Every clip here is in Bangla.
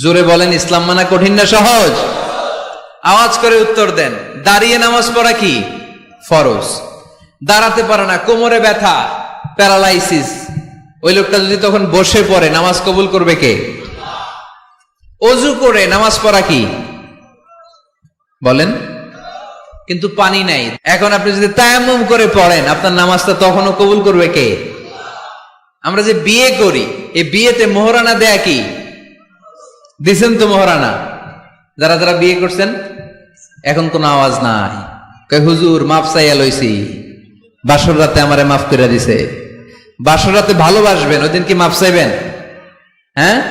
জোরে বলেন, ইসলাম মানা কঠিন না সহজ? আওয়াজ করে উত্তর দেন, দাঁড়িয়ে নামাজ পড়া কি? ফরজ। দাঁড়াতে পারে না, কোমরে ব্যথা, প্যারালাইসিস। ওই লোকটা যদি তখন বসে পড়ে, নামাজ কবুল করবে কে? অজু করে নামাজ পড়া কি? বলেন। কিন্তু পানি নাই। এখন আপনি যদি তায়াম্মুম করে পড়েন, আপনার নামাজটা তখনও কবুল করবে কে? আমরা যে বিয়ে করি, এই বিয়েতে মোহরানা দেয়া কি? দিছেন তো মোহরানা। যারা যারা বিয়ে করছেন, এখন কোনো আওয়াজ নাই। কয়, হুজুর মাফ চাইয়া লইছি। বাসর রাতে আমারে মাফ করে দিছে। বাসর রাতে ভালোবাসবেন ওই দিন কি মাফ চাইবেন? হ্যাঁ?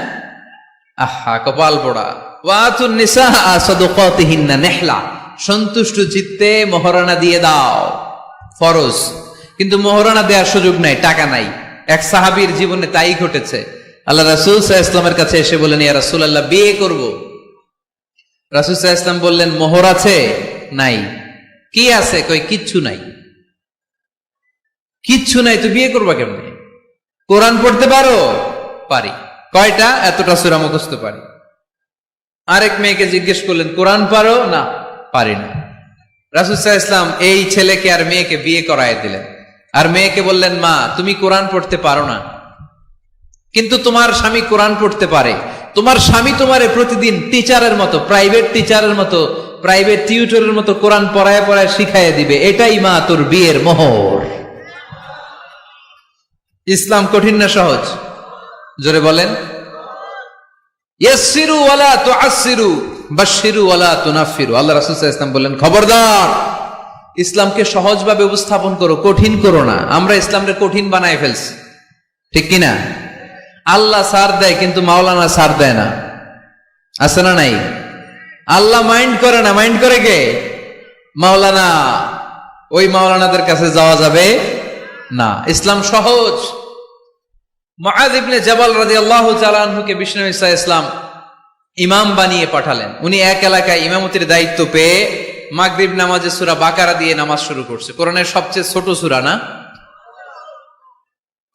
আহা, কপাল পোড়া। ওয়াতুন নিসা সাদুকাতিহিন্না নেহলা। সন্তুষ্ট চিত্তে মোহরানা দিয়ে দাও। ফরজ। কিন্তু মোহরানা দেওয়ার সুযোগ নাই, টাকা নাই। এক সাহাবীর জীবনে তাই ঘটেছে। আল্লাহ রাসূল সাল্লাল্লাহু ইসলামের কাছে এসে বললেন, ইয়া রাসূলুল্লাহ, বিয়ে করব? রাসূল সাল্লাল্লাহু ইসলাম বললেন, মোহর আছে? নাই। কি আছে? কই, কিচ্ছু নাই। কিচ্ছু নাই, তুই বিয়ে করবা কেমনে? কোরআন পড়তে পারো? পারি। কয়টা? এতটা সুরা মুখস্থ পারি। আরেক মেয়েকে জিজ্ঞেস করলেন, কোরআন পারো? না, পারি না। রাসুসাহ ইসলাম এই ছেলেকে আর মেয়েকে বিয়ে করায় দিলেন। আর মেয়েকে বললেন, মা, তুমি কোরআন পড়তে পারো না। কিন্তু তোমার স্বামী কোরআন পড়তে পারে। তোমার স্বামী তোমারে প্রতিদিন টিচারের মতো প্রাইভেট টিচারের মতো প্রাইভেট টিউটরের মতো কোরআন পড়ায় পড়ায় শিখাইয়া দিবে। এটাই মা তোর বিয়ের মোহর। ইসলাম কঠিন না সহজ? জোরে বলেন। আল্লাহ বললেন খবরদার, ইসলামকে সহজভাবে উপস্থাপন করো, কঠিন করো না। আমরা ইসলামকে কঠিন বানায় ফেলছি। ঠিক কি না আল্লাহ সার দেয়, কিন্তু মাওলানা সার দেয় না। আছে না নাই? আল্লাহ মাইন্ড করে না, মাইন্ড করে কে? মাওলানা, ওই মাওলানাদের কাছে যাওয়া যাবে না। ইসলাম সহজ। মহাজ ইবনে জাবাল রাদিয়াল্লাহু তাআলা আনহুকে বিষ্ণু ঈসা ইসলাম ইমাম বানিয়ে পাঠালেন। উনি এক এলাকায় ইমামতির দায়িত্ব পেয়ে মাগরিব নামাজে সূরা বাকারা দিয়ে নামাজ শুরু করছে। কোরআনের সবচেয়ে ছোট সূরা না?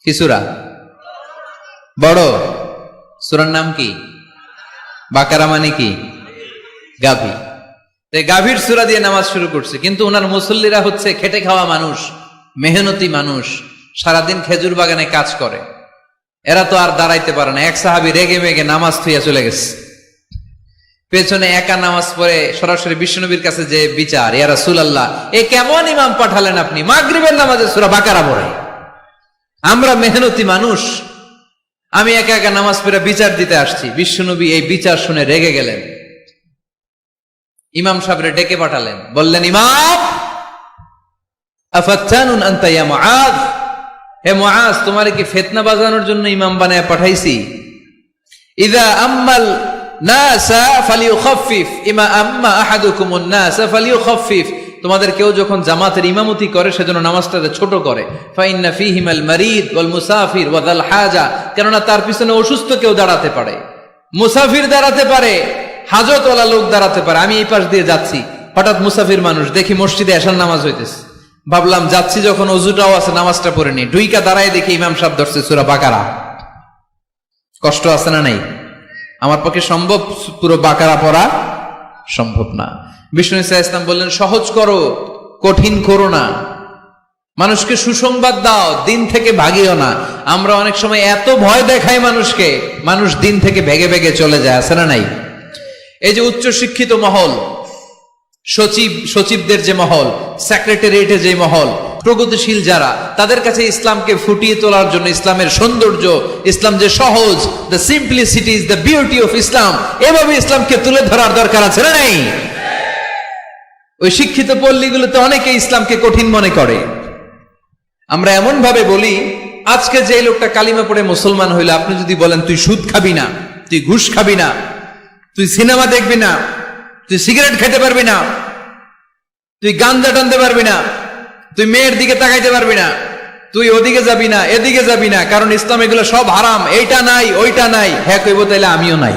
কি সূরা? বড়। সূরার নাম কি? বাকারা মানে কি? গাভী। তো গাভীর সুরা দিয়ে নামাজ শুরু করছে। কিন্তু ওনার মুসল্লিরা হচ্ছে খেটে খাওয়া মানুষ, মেহনতি মানুষ, সারাদিন খেজুর বাগানে কাজ করে। এরা তো আর দাঁড়াইতে পারে না। এক সাহাবি রেগে মেগে নামাজ থুইয়া চলে গেছে। পেছনে একা নামাজ পড়ে সরাসরি বিষ্ণুনবীর কাছে যে বিচার, ইয়া রাসূলুল্লাহ, এ কেমন ইমাম পাঠালেন আপনি? মাগরিবের নামাজে সুরা বাকারা পড়ে। আমরা মেহনতি মানুষ আমি একা একা নামাজ পড়ে বিচার দিতে আসছি। বিশ্বনবী এই বিচার শুনে রেগে গেলেন। ইমাম সাহেবরে ডেকে পাঠালেন। বললেন, ইমাম, আফাত্তানুন আনতা মুআদ হে মুআজ, তোমারে কি ফিতনা বাজানোর জন্য ইমাম বানায় পাঠাইছি? ইদা আম্মাল নাসা ফালিউখাফফিফ। ইমা আম্মা আহাদুকুমুন নাসা ফালিউখাফফিফ। তোমাদের কেউ যখন জামাতের ইমামতি করে, সেজন্য নামাজটাকে ছোট করে। হাজা, কেননা তার পিছনে অসুস্থ কেউ দাঁড়াতে পারে। মুসাফির দাঁড়াতে পারে, হাজতওয়ালা লোক দাঁড়াতে পারে। আমি এই পাশ দিয়ে যাচ্ছি। হঠাৎ মুসাফির মানুষ, দেখি মসজিদে এসার নামাজ হইতেছে। ভাবলাম, যাচ্ছি যখন অজুটাও আছে, নামাজটা পড়ে নি। ডুইকা দাঁড়ায় দেখি ইমাম সাহেব ধরছে সুরা বাকারা। কষ্ট আছে না নাই? আমার পক্ষে সম্ভব পুরো বাকারা পড়া। সম্ভব না। বিষ্ণু ইসা ইসলাম বললেন, সহজ করো, কঠিন করো না। মানুষকে সুসংবাদ দাও, দিন থেকে ভাগিও না। আমরা অনেক সময় এত ভয় দেখাই মানুষকে, মানুষ দিন থেকে ভেগে ভেগে চলে যায়, আছে না নাই? এই যে উচ্চ শিক্ষিত মহল, সচিব, সচিবদের যে মহল সেক্রেটারিয়েটের যে মহল প্রগতিশীল যারা, তাদের কাছে ইসলামকে ফুটিয়ে তোলার জন্য ইসলামের সৌন্দর্য, ইসলাম যে সহজ the simplicity is the beauty of Islam এভাবে ইসলামকে তুলে ধরার দরকার আছে না নাই? ওই শিক্ষিত পল্লীগুলোতে অনেকে ইসলামকে কঠিন মনে করে। আমরা এমন ভাবে বলি, আজকে যে লোকটা কালিমা পড়ে মুসলমান হইলে, আপনি যদি বলেন, তুই সুদ খাবি না, তুই ঘুষ খাবি না, তুই সিনেমা দেখবি না, তুই সিগারেট খেতে পারবি না, তুই গাঞ্জা টানতে পারবি না তুই মেয়ের দিকে তাকাইতে পারবি না। তুই ওদিকে যাবি না, এদিকে যাবি না, কারণ ইসলাম এগুলো সব হারাম। এইটা নাই, ওইটা নাই। হ্যাঁ কইব তাইলে আমিও নাই।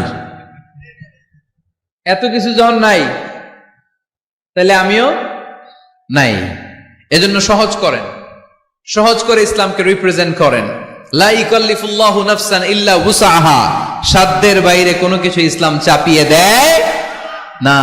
এত কিছু যখন নাই তাহলে আমিও নাই। এজন্য সহজ করেন। সহজ করে ইসলামকে রিপ্রেজেন্ট করেন। সাধ্যের বাইরে কোনো কিছু ইসলাম চাপিয়ে দেয় না।